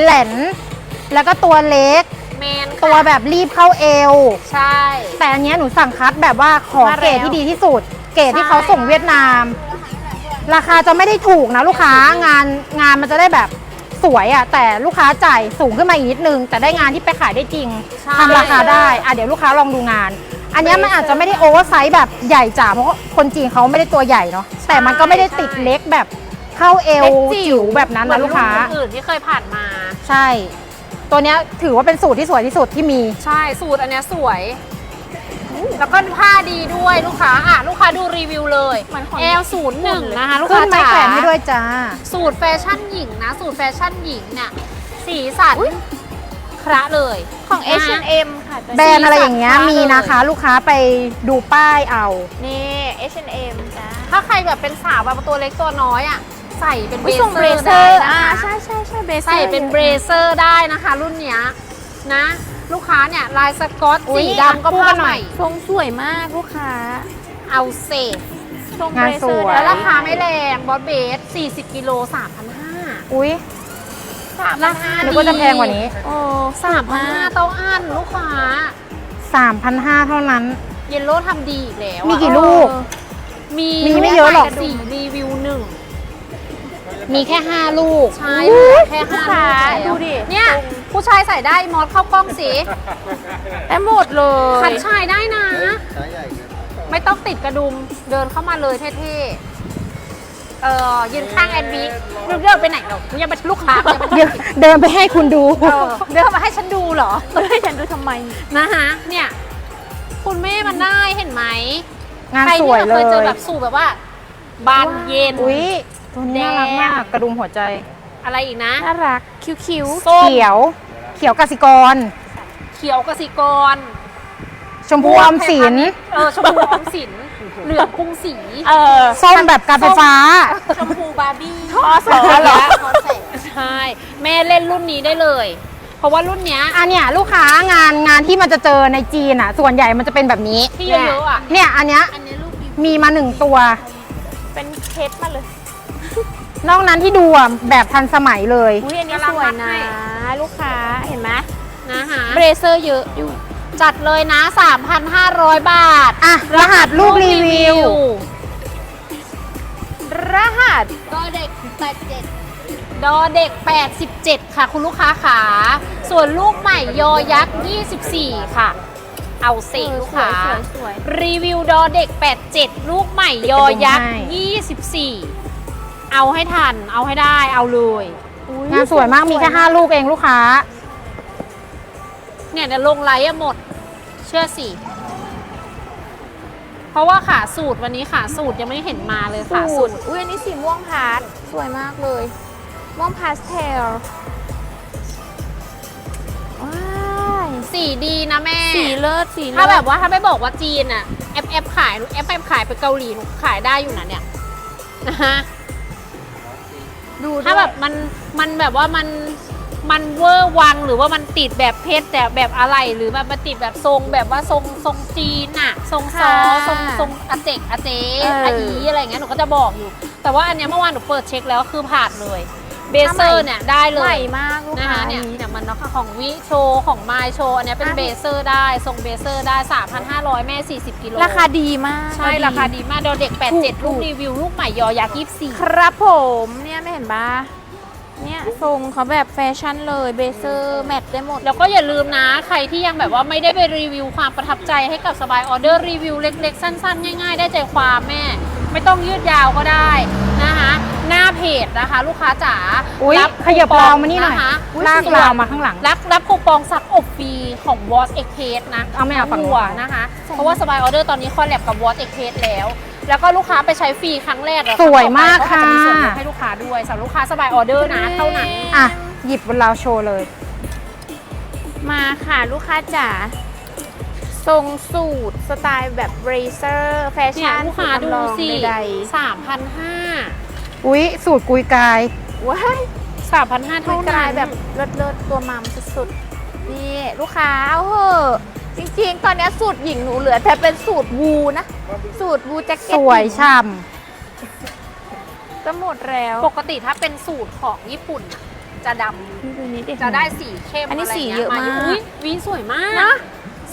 แหลนแล้วก็ตัวเล็กแมนค่ะตัวแบบรีบเข้าเอว ใช่ แต่อันเนี้ยหนูสั่งคัดแบบว่าขอมาแล้วเกรดที่ดีที่สุด เกรดที่ใช่ เขาส่งเวียดนาม ราคาจะไม่ได้ถูกนะลูกค้างานงานมันจะได้แบบสวยอะ่ะแต่ลูกค้าจ่ายสูงขึ้นมาอีกนิดนึง แต่ได้งานที่ไปขายได้จริงใช่ ทำราคาได้อะเดี๋ยวลูกค้าลองดูงาน อันเนี้ยมันอาจจะไม่ได้โอเวอร์ไซส์แบบใหญ่จ๋าเพราะคนจีนเขาไม่ได้ตัวใหญ่เนาะแต่มันก็ไม่ได้ติดเล็กแบบเข้าเอวเล็กจิ๋ว จิ๋วแบบนั้นนะลูกค้าเหมือนรุ่นอื่นที่เคยผ่านมา ใช่ ตัวเนี้ยถือว่าเป็นสูตรที่สวยที่สุดที่มี ใช่สูตรอันเนี้ยสวย แล้วก็ผ้าดีด้วยลูกค้าอะลูกค้าดูรีวิวเลยมันของ แอลศูนย์หนึ่งนะคะลูกขึ้ค้านไม้จ๋าแขวนให้ด้วยจ้า สูตรแฟชั่นหญิงนะ สูตรแฟชั่นหญิงเนี่ยสีสันคระเลย ของ นะ H&M ค่ะตัวแบรนด์อะไรอย่างเงี้ยสีสันมีนะคะ ลูกค้าไปดูป้ายเอา นี่ H&M จ้าถ้าใครแบบเป็นสาวแบบตัวเล็กตัวน้อยอะ ใส่เป็นเบวิรส่งเซเบอรร์เซอได้ร์นะอ่าคะใช่ใช่ใช่เบรเซอร์ใส่เป็นเบรเซอร์ได้นะคะ รุ่นเนี้ยนะ ลูกค้าเนี่ยลายสกอตอุ๊ยสีดำก็คู่ผ้ากันหน่ใหอม่ยทรงสวยมากลูกค้า เอาเศษทรงงานเบรเซอร์สวยได้แล้วราคาไม่แรงบอสเบส40กิโล3,500อุ้ยราคานึกว่าจะแพงกว่านี้โอ้3,500เต้าอั้นลูกค้า3,500เท่านั้น เยลโล่ทำดีอีกแล้วอะมีกี่ลูกมีมีไม่เยอะหรอกสี่รีวิวหนึ่ง มีแค่ 5 ลูก ใช่อุ๊ยแค่ห้าขาลูกแล้วดูดิ เนี่ยผู้ชายใส่ได้มอสเข้ากล้องสิได้หมดเลยคันชายได้นะไม่ต้องติดกระดุมเดินเข้ามาเลยเท่ๆ เออยืนข้างแอนบีเดินไปไหนเรายังเป็นลูกค้ายังเป็นเดี๋ยวเดินไปให้คุณดู เออเดินมาให้ฉันดูเหรอให้ฉันดูทำไม นะคะเนี่ย คุณแม่มันได้เห็นไหมงานใครสที่วยแบบเลเคยเจอยแบบสูตรแบบว่า บานเย็น อุ้ย ตัวนี้น่ารักมากกระดุมหัวใจ อะไรอีกนะ น่ารักคิ้วส้ม เขียว เขียวกสิกร เขียวกสิกรชมพูออมสิน เออชมพูออมสิน เหลืองกรุงศรีๆเออส้มแบบการไฟฟ้า ชมพูบาร์บี้ทอสอเหรอ ใช่แม่เล่นรุ่นนี้ได้เลย เพราะว่ารุ่นเนี้ย อันเนี้ยลูกค้างานงานที่มันจะเจอในจีนอะ ส่วนใหญ่มันจะเป็นแบบนี้ที่เยอะๆอะ เนี่ยอันเนี้ยอันนี้ลูกดีมีมาหนึ่งตัว เป็นเคสมาเลย นอกนั้นที่ดูอะแบบทันสมัยเลย อุ้ยอันนี้สวยนะ ลูกค้าเห็นไหมนะคะเบรเซอร์เยอะอยู่ จัดเลยนะ 3,500 บาท อะ รหัสลูกรีวิว รหัสดอเด็ก87ดอเด็ก 87 ค่ะ คุณลูกค้าขา ส่วนลูกใหม่ยอยักษ์ 24 ค่ะ เอาสิลูกค้าสวยสวยรีวิวดอเด็ก 87 ลูกใหม่ยอยักษ์ 24 เอาให้ทัน เอาให้ได้เอาเลยงานสวยมากมีแค่5ลูกเองลูกค้า เนี่ยเดี๋ยวลงไลฟ์อะหมด เชื่อสิ เพราะว่าขาสูตรวันนี้ขาสูตรยังไม่เห็นมาเลยขาสูสูตตรรอุ้ยอันนี้สีม่วงพาสสวยมากเลย ม่วงพาสเทลว้ายสีดีนะแม่ สีเลิศสีเลิศถ้าแบบว่าถ้าไม่บอกว่าจีนอะแอปแอปขายแอปแอปขายไปเกาหลีหนูขายได้อยู่นะเนี่ยนะฮะ ดูถ้าแบบมันมันแบบว่ามันมันเวอร์วังหรือว่ามันติดแบบเพชรแต่แบบอะไรหรือแบบมันติดแบบทรงแบบว่าทรงทรงจีนอะทรงซอทรงทรงอาเจกอาเจอาอีอะไรอย่างเงี้ยหนูก็จะบอกอยู่ แต่ว่าอันเนี้ยเมื่อวานหนูเปิดเช็คแล้วคือผ่านเลย เบเซอร์เนี่ยได้เลใหม่ยมากลูกนะค้าคะเนี่ยเนี่ยมันเนาะของวิโชว์ของไมโชว์อันเนี้ยเป็นอะเบเซอร์ได้ทรงเบเซอร์ได้ 3,500 แม่ 40กิโลราคาดีมากใช่ราคาดีมากเดยวเด็ก 87ถูลูกกรีวิวลูกใหม่ยอยักษ์24 ครับผมเนี่ยไม่เห็นปะเนี่ยทรงเขาแบบแฟชั่นเลยเบเซอร์แมทได้หมด แล้วก็อย่าลืมนะใครที่ยังแบบว่าไม่ได้ไปรีวิวความประทับใจให้กับสบายออเดอร์รีวิวเล็กๆ สั้นๆ ง่ายๆ ได้ใจความแม่ ไม่ต้องยืดยาวก็ได้นะคะ หน้าเพจนะคะ ลูกค้าจ๋าอุ๊ยรับขยับคูปองราวมานี่หน่อยะคะลากราวมาข้างหลัง รับรับคูปองซักอบฟรีของ w a t e x p r e s s นะเอาไม่เอาฝั่งนู้น หัวนะคะ เพราะว่าสบายออเดอร์ตอนนี้คอลแลบกับ w a t e x p r e s s แล้ว แล้วก็ลูกค้าไปใช้ฟรีครั้งแรกแล้วสวยมากต่อไปก็อาจจะมีส่วนลดค่ะให้ลูกค้าด้วยสำหรับลูกค้าสบายออเดอร์นะเท่านั้น อะ หยิบบนราวโชว์เลย มาค่ะลูกค้าจ๋าทรงสูทสไตล์แบบเบรเซอร์ แฟเนี่ยชั่นลูกค้าดูสิใดสามพันห้า อุ๊ย สูตรกุยกายๆว้ายสามพันห้าทุเท่ากลานั้ยนแบบเลิศเลิศๆตัวมัมสุดๆ นี่ลูกค้าเอาเหอะจริงๆ ตอนนี้สูตรหญิงหนูเหลือแต่เป็นสูตรวูนะ สูตรวูแจ็คเก็สตวยหญิงช่ก็หมดแล้ว ปกติถ้าเป็นสูตรของญี่ปุ่นน่ะจะดนี่ดูนี้ดิำจะได้สีเข้มอันนี้ไรสีงี้เยอะมาก อุ๊ยวีสวยมากนะ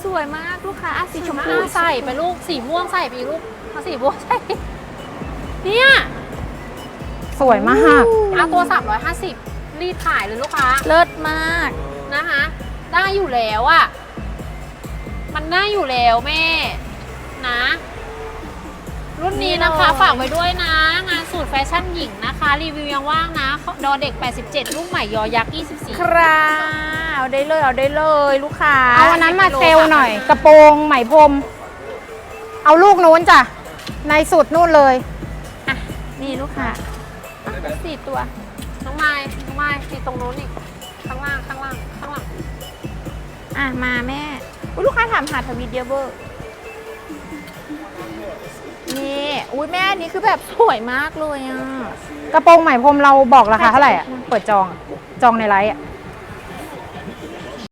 สวยมากลูกค้าอะสีชมพูอะใส่ไปลูกสีม่วงใส่ไปอีกลูกเอาสีม่วงใส่เนี่ย สวยมาก เอาตัว 350 รีดขายเลยลูกค้าเลิศมากนะคะ ได้อยู่แล้วอะมันได้อยู่แล้วแม่ นะ รุ่นนี้นะคะนี่เลยฝากไว้ด้วยนะ งานสูตรแฟชั่นหญิงนะคะ รีวิวยังว่างนะ ดอเด็ก 87 ลูกใหม่ยอยักษ์ 24 ครับเอาได้เลยเอาได้เลยลูกค้าเอาอันนั้นมาเซลล์หน่อย กระโปรงไหมพรม เอาลูกนู้นจ้ะ ในสุดนู่นเลย อะ นี่ลูกค้า อะสี่ตัว น้องไม้น้องไม้ติดตรงนู้นอีก ข้างล่าง ข้างล่าง ข้างหลัง อะ มาแม่อุ๊ยลูกค้าถามหาทวิตเยอะเบอร์นี่อุ้ยแม่อันนี้คือแบบสวยมากเลยอะ กระโปรงไหมพรมเราบอกราคาเท่าไหร่อะ เปิดจองอะจองในไลฟ์อะ